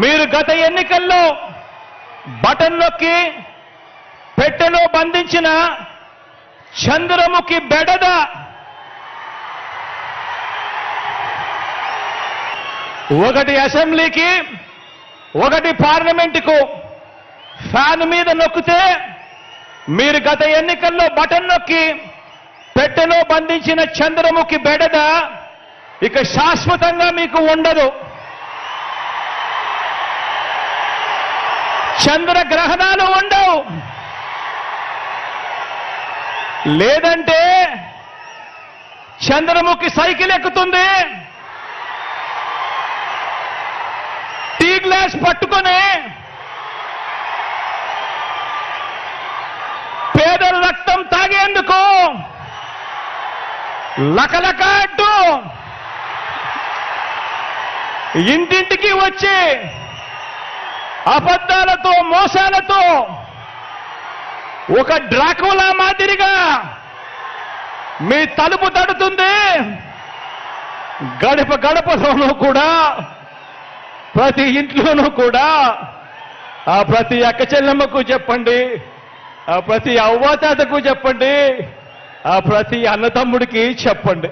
మీరు గత ఎన్నికల్లో బటన్ నొక్కి పెట్టెలో బంధించిన చంద్రముఖి బెడద ఒకటి అసెంబ్లీకి ఒకటి పార్లమెంటుకు ఫ్యాన్ మీద నొక్కితే మీరు గత ఎన్నికల్లో బటన్ నొక్కి పెట్టెలో బంధించిన చంద్రముఖి బెడద ఇక శాశ్వతంగా మీకు ఉండదు. చంద్రగ్రహణాలు ఉండవు. లేదంటే చంద్రముఖి సైకిల్ ఎక్కుతుంది. టీ గ్లాస్ పట్టుకొని పేదల రక్తం తాగేందుకు లకలక అంటూ ఇంటింటికి వచ్చి అబద్ధాలతో మోసాలతో ఒక డ్రాకులా మాదిరిగా మీ తలుపు తడుతుంది. గడప గడపలోనూ కూడా ప్రతి ఇంట్లోనూ కూడా ఆ ప్రతి అక్క చెల్లెమ్మకు చెప్పండి ఆ ప్రతి అవ్వాతాతకు చెప్పండి ఆ ప్రతి అన్నతమ్ముడికి చెప్పండి.